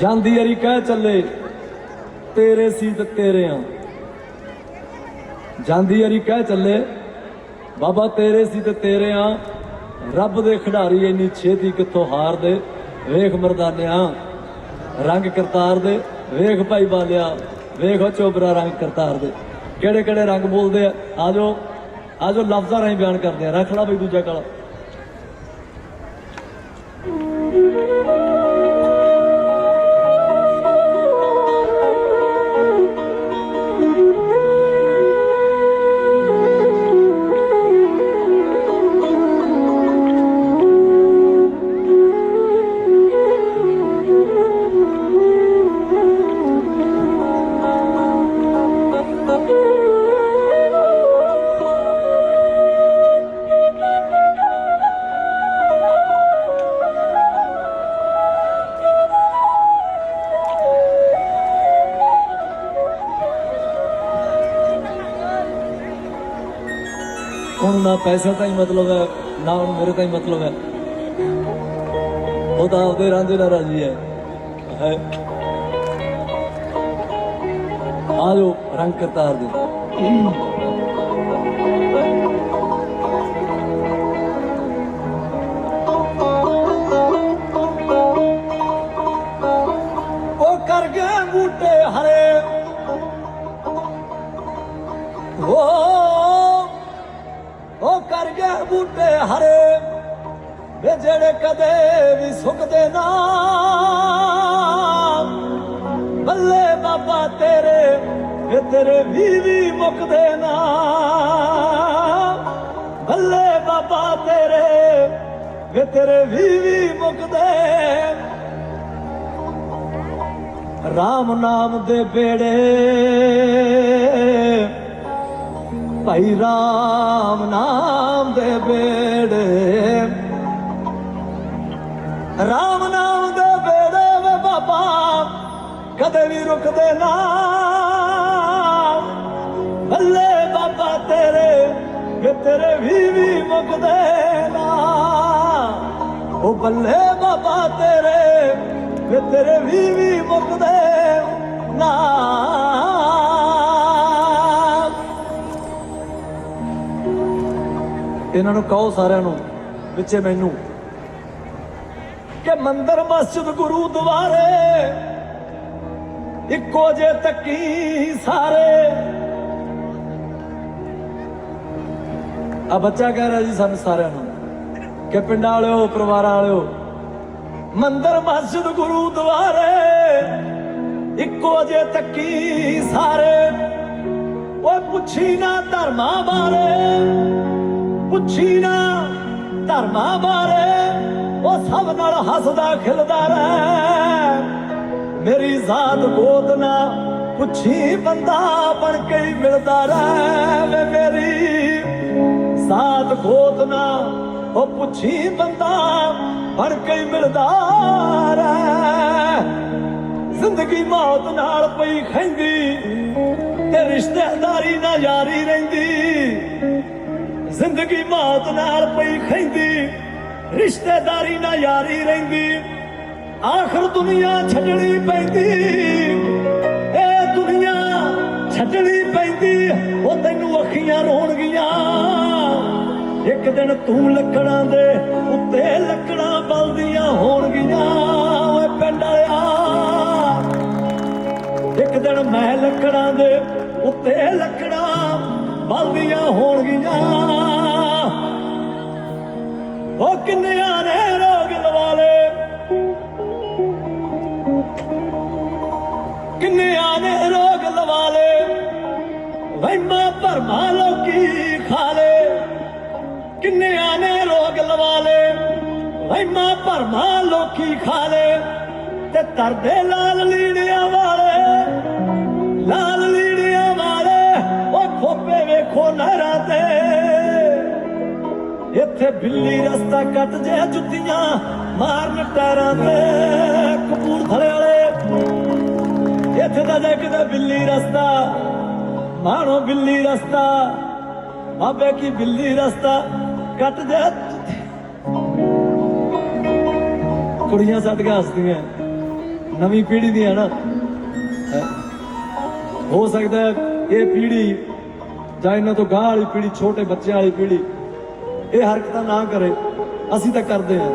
ਜਾਂਦੀ ਯਾਰੀ ਕਹਿ ਚੱਲੇ, ਤੇਰੇ ਸੀ ਤੇ ਤੇਰੇ ਆ। ਜਾਂਦੀ ਯਾਰੀ ਕਹਿ ਚੱਲੇ, ਬਾਬਾ ਤੇਰੇ ਸੀ ਤੇ ਤੇਰੇ ਆ। ਰੱਬ ਦੇ ਖਿਡਾਰੀ ਇੰਨੀ ਛੇਤੀ ਕਿੱਥੋਂ ਹਾਰਦੇ ਵੇਖ ਮਰਦਾਨਿਆ, ਰੰਗ ਕਰਤਾਰ ਦੇ। ਵੇਖ ਭਾਈ ਬਾਲਿਆ, ਵੇਖ ਉਹ ਚੋਬਰਾ ਰੰਗ ਕਰਤਾਰ ਦੇ। ਕਿਹੜੇ ਕਿਹੜੇ ਰੰਗ ਬੋਲਦੇ ਆ? ਆਜੋ ਆਜੋ ਲਫ਼ਜ਼ਾਂ ਰਾਹੀਂ ਬਿਆਨ ਕਰਦੇ ਆ। ਰੱਖ ਲਾ ਬਈ ਦੂਜਾ ਕਾਲਾ। ਪੈਸਾ ਤਾਂ ਹੀ ਮਤਲਬ ਹੈ ਨਾ ਮੇਰੇ ਤਾਂ ਹੀ ਮਤਲਬ ਹੈ। ਉਹ ਤਾਂ ਆਪਦੇ ਰਾਂਝੇ ਨਾਲ ਰਾਜੀ ਹੈ। ਆ ਆਜੋ ਰੰਗ ਕਰਤਾਰ ਦੇ ਉਹ ਕਰ ਗਏ ਬੂਟੇ ਹਰੇ। ਉਹ ਕਰ ਗਏ ਬੂਟੇ ਹਰੇ, ਵੇ ਜਿਹੜੇ ਕਦੇ ਵੀ ਸੁੱਕਦੇ ਨਾ। ਬੱਲੇ ਬਾਬਾ ਤੇਰੇ, ਵੇ ਤੇਰੇ ਵੀ ਵੀ ਮੁੱਕਦੇ ਨਾ। ਬੱਲੇ ਬਾਬਾ ਤੇਰੇ, ਵੇ ਤੇਰੇ ਵੀ ਵੀ ਮੁੱਕਦੇ। ਰਾਮ ਨਾਮ ਦੇ ਬੇੜੇ ਭਾਈ ਰਾਮ ਨਾਮ ਦੇ ਬੇੜੇ। ਰਾਮ ਨਾਮ ਦੇ ਬੇੜੇ ਵੇ ਬਾਬਾ, ਕਦੇ ਵੀ ਰੁਕਦੇ ਨਾ। ਬੱਲੇ ਬਾਬਾ ਤੇਰੇ, ਵੇ ਤੇਰੇ ਵੀ ਵੀ ਮੁਕਦੇ ਨਾ। ਉਹ ਬੱਲੇ ਬਾਬਾ ਤੇਰੇ, ਵੇ ਤੇਰੇ ਵੀ ਵੀ ਮੁਕਦੇ ਨਾ। ਇਹਨਾਂ ਨੂੰ ਕਹੋ ਸਾਰਿਆਂ ਨੂੰ, ਵਿੱਚੇ ਮੈਨੂੰ। ਕਿ ਮੰਦਰ, ਮਸਜਿਦ, ਗੁਰੂ ਦੁਆਰੇ ਇੱਕੋ ਜੇ ਤੱਕੀ ਸਾਰੇ। ਆ ਬੱਚਾ ਕਹਿ ਰਿਹਾ ਜੀ ਸਾਨੂੰ ਸਾਰਿਆਂ ਨੂੰ ਕਿ ਪਿੰਡਾਂ ਵਾਲਿਓ, ਪਰਿਵਾਰਾਂ ਵਾਲਿਓ, ਮੰਦਰ, ਮਸਜਿਦ, ਗੁਰੂ ਦੁਆਰੇ ਇੱਕੋ ਜੇ ਤੱਕੀ ਸਾਰੇ। ਓਏ ਪੁੱਛੀ ਨਾ ਧਰਮਾਂ ਬਾਰੇ। ਪੁੱਛੀ ਨਾ ਧਰਮਾਂ ਬਾਰੇ, ਉਹ ਸਭ ਨਾਲ ਹੱਸਦਾ, ਖਿਲਦਾ ਰਹਿ। ਮੇਰੀ ਜ਼ਾਤ ਗੋਤ ਨਾ ਪੁੱਛੀ, ਬੰਦਾ ਬਣ ਕੇ ਮਿਲਦਾ ਰਹਿ। ਵੇ ਮੇਰੀ ਜ਼ਾਤ ਗੋਤ ਨਾ, ਉਹ ਪੁੱਛੀ, ਬੰਦਾ ਬਣ ਕੇ ਮਿਲਦਾ ਰਹਿ। ਜ਼ਿੰਦਗੀ ਮੌਤ ਨਾਲ ਪਈ ਖੈਂਦੀ ਤੇ ਰਿਸ਼ਤੇਦਾਰੀ ਨਾ ਯਾਰੀ ਰਹਿੰਦੀ। ਜ਼ਿੰਦਗੀ ਮੌਤ ਨਾਲ ਪਈ ਖੈਂਦੀ ਰਿਸ਼ਤੇਦਾਰੀ ਨਾ ਯਾਰੀ ਰਹਿੰਦੀ, ਆਖਰ ਦੁਨੀਆ ਛੱਡਣੀ ਪੈਂਦੀ। ਇਹ ਦੁਨੀਆ ਛੱਡਣੀ ਪੈਂਦੀ, ਉਹ ਤੈਨੂੰ ਅੱਖੀਆਂ ਰੋਣਗੀਆਂ। ਇੱਕ ਦਿਨ ਤੂੰ ਲੱਕੜਾਂ ਦੇ ਉੱਤੇ ਲੱਕੜਾਂ ਬਲਦੀਆਂ ਹੋਣਗੀਆਂ। ਓਏ ਪਿੰਡ ਵਾਲਿਆ ਇੱਕ ਦਿਨ ਮੈਂ ਲੱਕੜਾਂ ਦੇ ਉੱਤੇ ਲੱਕੜਾਂ ਬਲਦੀਆਂ ਹੋਣਗੀਆਂ। ਉਹ ਕਿੰਨਿਆਂ ਨੇ ਰੋਗ ਲਵਾਲੇ ਕਿੰਨਿਆਂ ਨੇ ਰੋਗ ਲਵਾਲੇ ਵਹਿਮਾਂ ਭਰਮਾਂ ਲੋਕੀ ਖਾਲੇ ਕਿੰਨਿਆਂ ਨੇ ਰੋਗ ਲਵਾਲੇ ਵਹਿਮਾਂ ਭਰਮਾਂ ਲੋਕੀ ਖਾਲੇ ਤੇ ਤਰਦੇ ਲਾਲ ਲੀੜਿਆਂ ਵਾਲੇ, ਲਾਲ ਲੀੜਿਆਂ ਵਾਲੇ, ਉਹ ਖੋਪੇ ਵੇਖੋ ਨਹਿਰਾਂ ਤੇ ਬਿੱਲੀ ਰਸਤਾ ਕੱਟ ਜੇ ਜੁੱਤੀਆਂ ਮਾਰਨ ਟਾਰਾਂ ਤੇ ਕਪੂਰਥਲੇ ਵਾਲੇ। ਇੱਥੇ ਦਾ ਜੇ ਕਿਤੇ ਬਿੱਲੀ ਰਸਤਾ, ਮਾਣੋ ਬਿੱਲੀ ਰਸਤਾ, ਬਾਬੇ ਕੀ ਬਿੱਲੀ ਰਸਤਾ ਕੱਟ ਜੇ। ਕੁੜੀਆਂ ਸਾਡੀਆਂ ਹੱਸਦੀਆਂ, ਨਵੀਂ ਪੀੜ੍ਹੀ ਦੀਆਂ ਨਾ। ਹੋ? ਸਕਦਾ ਇਹ ਪੀੜ੍ਹੀ ਜਾਂ ਇਹਨਾਂ ਤੋਂ ਗਾਂ ਵਾਲੀ ਪੀੜ੍ਹੀ, ਛੋਟੇ ਬੱਚਿਆਂ ਵਾਲੀ ਪੀੜ੍ਹੀ ਇਹ ਹਰਕਤਾਂ ਨਾ ਕਰੇ। ਅਸੀਂ ਤਾਂ ਕਰਦੇ ਹਾਂ।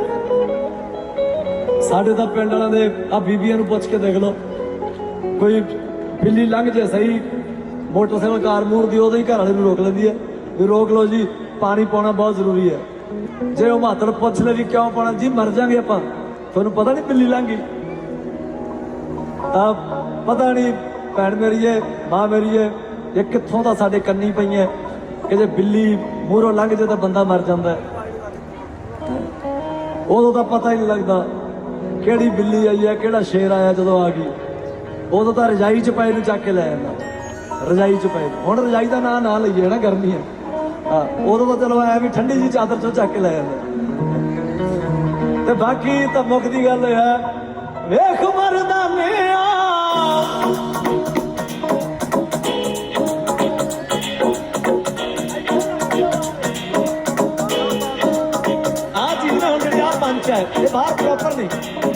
ਸਾਡੇ ਤਾਂ ਪਿੰਡ ਵਾਲਿਆਂ ਦੇ ਆ ਬੀਬੀਆਂ ਨੂੰ ਪੁੱਛ ਕੇ ਦੇਖ ਲਓ। ਕੋਈ ਬਿੱਲੀ ਲੰਘ ਜੇ ਸਹੀ, ਮੋਟਰਸਾਈਕਲ ਕਾਰ ਮੂਰ ਦੀ ਉਹਦੇ ਹੀ ਘਰ ਵਾਲੇ ਨੂੰ ਰੋਕ ਲੈਂਦੀ ਹੈ। ਵੀ ਰੋਕ ਲਓ ਜੀ, ਪਾਣੀ ਪਾਉਣਾ ਬਹੁਤ ਜ਼ਰੂਰੀ ਹੈ। ਜੇ ਉਹ ਮਾਤੜ ਪੁੱਛ ਲੈ ਵੀ ਕਿਉਂ ਪਾਉਣਾ, ਜੀ ਮਰ ਜਾਾਂਗੇ ਆਪਾਂ। ਤੁਹਾਨੂੰ ਪਤਾ ਨਹੀਂ ਬਿੱਲੀ ਲੰਘੀ ਤਾਂ ਪਤਾ ਨਹੀਂ, ਭੈਣ ਮੇਰੀ ਏ ਮਾਂ ਮੇਰੀ ਏ ਇਹ ਕਿੱਥੋਂ ਦਾ ਸਾਡੇ ਕੰਨੀ ਪਈਆਂ ਕਿ ਜੇ ਬਿੱਲੀ ਮੂਹਰੋਂ ਲੰਘ ਜੇ ਤਾਂ ਬੰਦਾ ਮਰ ਜਾਂਦਾ ਉਦੋਂ ਤਾਂ ਪਤਾ ਹੀ ਨਹੀਂ ਲੱਗਦਾ ਕਿਹੜੀ ਬਿੱਲੀ ਆਈ ਹੈ, ਕਿਹੜਾ ਸ਼ੇਰ ਆਇਆ ਜਦੋਂ ਆ ਗਈ। ਉਦੋਂ ਤਾਂ ਰਜਾਈ ਚ ਪਏ ਨੂੰ ਚੱਕ ਕੇ ਲੈ ਜਾਂਦਾ ਰਜਾਈ ਚ ਪਏ ਨੂੰ। ਹੁਣ ਰਜਾਈ ਦਾ ਨਾਂ ਨਾ ਲਈਏ ਨਾ, ਗਰਮੀ ਹੈ। ਹਾਂ, ਉਦੋਂ ਤਾਂ ਚਲੋ ਆਇਆ ਵੀ ਠੰਡੀ ਜੀ ਚਾਦਰ ਚੋਂ ਚੱਕ ਕੇ ਲੈ ਜਾਂਦਾ ਤੇ ਬਾਕੀ ਤਾਂ ਮੁੱਖ ਦੀ ਗੱਲ ਇਹ ਹੈ, ਵੇਖ ਇਹ ਬਾਹਰ ਪ੍ਰੋਪਰ ਨਹੀਂ।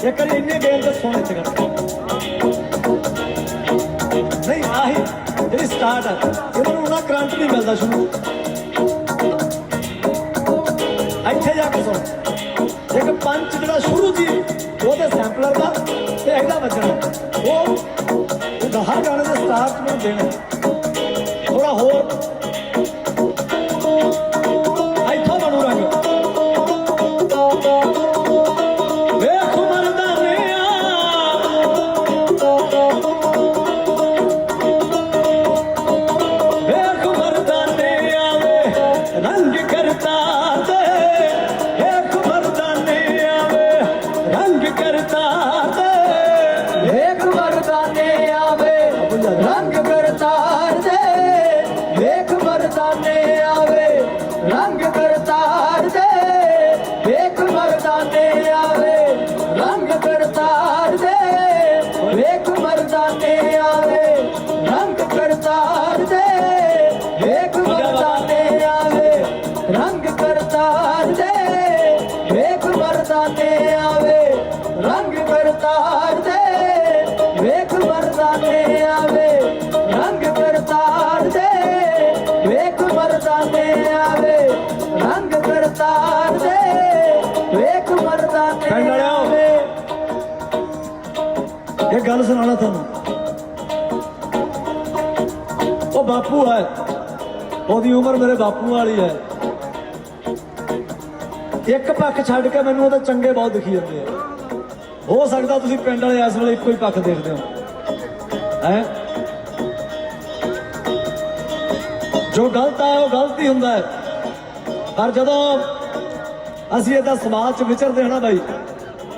ਇਹ ਕਰੀ ਇੰਨੇ ਗੇਮ ਤੇ ਸੋਨੇ ਚ ਕਰ ਨਹੀਂ, ਆਹੀ ਜਿਹੜੀ ਸਟਾਰਟ ਹੈ ਇਹਨਾਂ ਨੂੰ ਨਾ ਕਰੰਟ ਨਹੀਂ ਮਿਲਦਾ ਸ਼ੁਰੂ। ਇੱਥੇ ਜਾ ਕੇ ਸੁਣ। ਇੱਕ ਪੰਚ ਜਿਹੜਾ ਸ਼ੁਰੂ ਜੀ ਉਹਦੇ ਸੈਂਪਲਰ ਦਾ ਤੇ ਇਹਦਾ ਵੱਜਣਾ। ਉਹ ਉਹ ਗਾਣੇ ਦੇ ਸਟਾਰਟ ਨੂੰ ਦੇਣਾ। ਥੋੜਾ ਹੋਰ ਇਹ ਗੱਲ ਸੁਣਾਣਾ ਤੁਹਾਨੂੰ। ਉਹ ਬਾਪੂ ਹੈ। ਉਹਦੀ ਉਮਰ ਮੇਰੇ ਬਾਪੂ ਵਾਲੀ ਹੈ। ਇੱਕ ਪੱਖ ਛੱਡ ਕੇ ਮੈਨੂੰ ਉਹਦੇ ਚੰਗੇ ਬਹੁਤ ਦਿਖੀ ਜਾਂਦੇ ਆ। ਹੋ ਸਕਦਾ ਤੁਸੀਂ ਪਿੰਡ ਵਾਲੇ ਇਸ ਵੇਲੇ ਇੱਕੋ ਹੀ ਪੱਖ ਦੇਖਦੇ ਹੋ। ਹੈ? ਜੋ ਗਲਤ ਹੈ ਉਹ ਗਲਤ ਹੀ ਹੁੰਦਾ ਹੈ। ਪਰ ਜਦੋਂ ਅਸੀਂ ਇਹਦਾ ਸਮਾਜ ਚ ਵਿਚਰਦੇ ਹਾਂ ਨਾ ਬਾਈ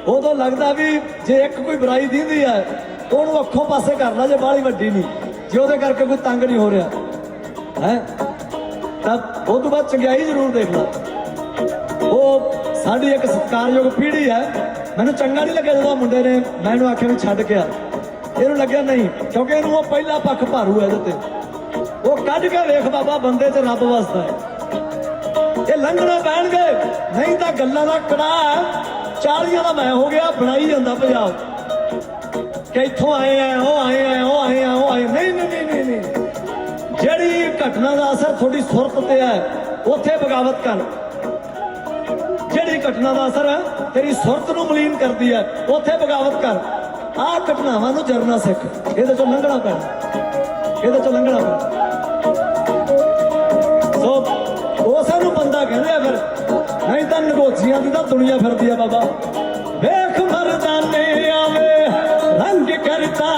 ਉਦੋਂ ਲੱਗਦਾ ਵੀ ਜੇ ਇੱਕ ਕੋਈ ਬੁਰਾਈ ਦੀਂਦੀ ਹੈ ਉਹਨੂੰ ਅੱਖੋਂ ਪਾਸੇ ਕਰ ਜੇ ਬਾਹਲੀ ਵੱਡੀ ਨਹੀਂ, ਜੇ ਉਹਦੇ ਕਰਕੇ ਕੋਈ ਤੰਗ ਨਹੀਂ ਹੋ ਰਿਹਾ। ਹੈ? ਤਾਂ ਉਹ ਤੋਂ ਬਾਅਦ ਚੰਗਿਆਈ ਜ਼ਰੂਰ ਦੇਖਣਾ ਉਹ ਸਾਡੀ ਇੱਕ ਸਤਿਕਾਰਯੋਗ ਪੀੜ੍ਹੀ ਹੈ। ਮੈਨੂੰ ਚੰਗਾ ਨਹੀਂ ਲੱਗਿਆ ਜਦੋਂ ਮੁੰਡੇ ਨੇ ਮੈਂ ਇਹਨੂੰ ਆਖਿਆ ਵੀ ਛੱਡ ਗਿਆ ਇਹਨੂੰ ਲੱਗਿਆ ਨਹੀਂ, ਕਿਉਂਕਿ ਇਹਨੂੰ ਉਹ ਪਹਿਲਾ ਪੱਖ ਭਾਰੂ ਹੈ ਇਹਦੇ ਤੇ। ਉਹ ਕੱਢ ਕੇ ਵੇਖ ਬਾਬਾ, ਬੰਦੇ 'ਚ ਰੱਬ ਵਸਦਾ ਹੈ। ਇਹ ਲੰਘਣਾ ਪੈਣਗੇ, ਨਹੀਂ ਤਾਂ ਗੱਲਾਂ ਦਾ ਕੜਾ ਚਾਲੀਆਂ ਦਾ ਮੈਂ ਹੋ ਗਿਆ, ਬਣਾਈ ਜਾਂਦਾ ਪੰਜਾਬ। ਕਿ ਇੱਥੋਂ ਆਏ ਆ, ਉਹ ਆਏ ਆ, ਉਹ ਆਏ ਆ, ਉਹ ਆਏ ਨਹੀਂ ਨਹੀਂ ਨਹੀਂ ਨਹੀਂ ਜਿਹੜੀ ਘਟਨਾ ਦਾ ਅਸਰ ਤੁਹਾਡੀ ਸੁਰਤ ਤੇ ਹੈ, ਉੱਥੇ ਬਗਾਵਤ ਕਰ। ਜਿਹੜੀ ਘਟਨਾ ਦਾ ਅਸਰ ਤੇਰੀ ਸੁਰਤ ਨੂੰ ਮਲੀਨ ਕਰਦੀ ਹੈ, ਉੱਥੇ ਬਗਾਵਤ ਕਰ। ਆਹ ਘਟਨਾਵਾਂ ਨੂੰ ਜਰਨਾ ਸਿੱਖ। ਇਹਦੇ ਚੋਂ ਲੰਘਣਾ ਪੈਣਾ। ਇਹਦੇ ਚੋਂ ਲੰਘਣਾ ਪੈਣਾ। ਸੋ ਉਸੇ ਨੂੰ ਬੰਦਾ ਕਹਿੰਦੇ ਆ ਫਿਰ ਨਹੀਂ ਤਾਂ ਨਗੋਚੀਆਂ ਦੀ ਤਾਂ ਦੁਨੀਆ ਫਿਰਦੀ ਆ ਬਾਬਾ। ਵੇਖ ਮਰਦਾਨੇ ਆਵੇ ਰੰਗ ਕਰਤਾ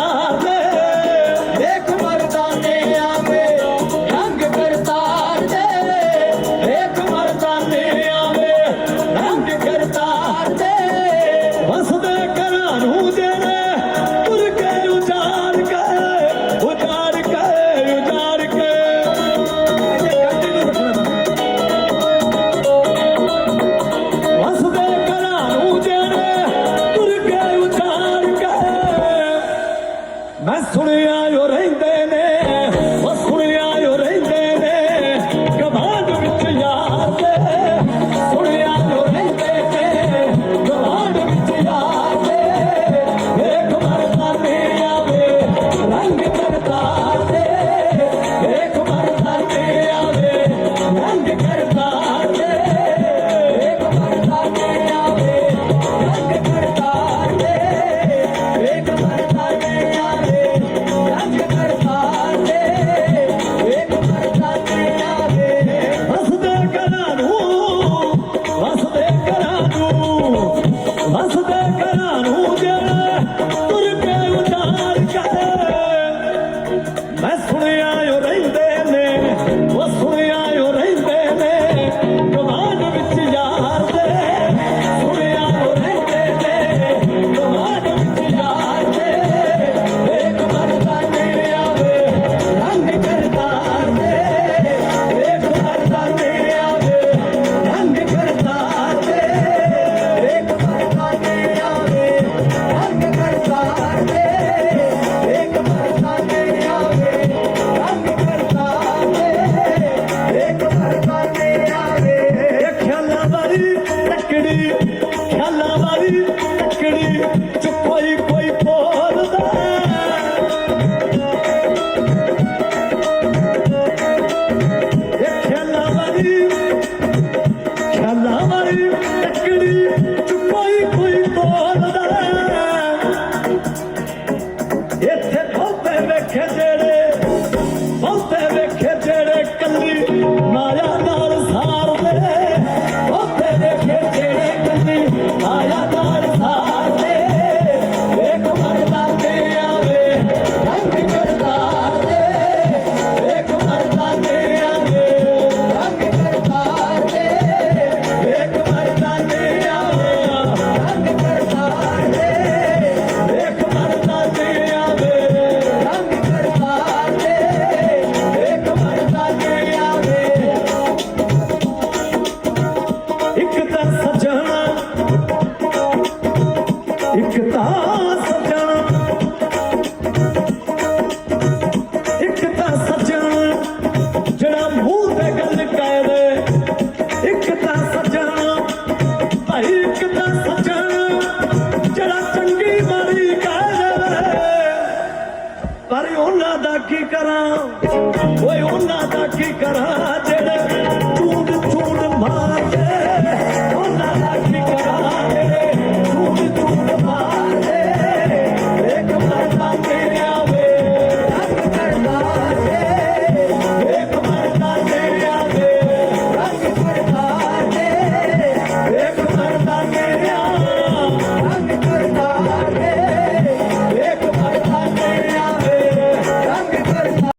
Tu pai pai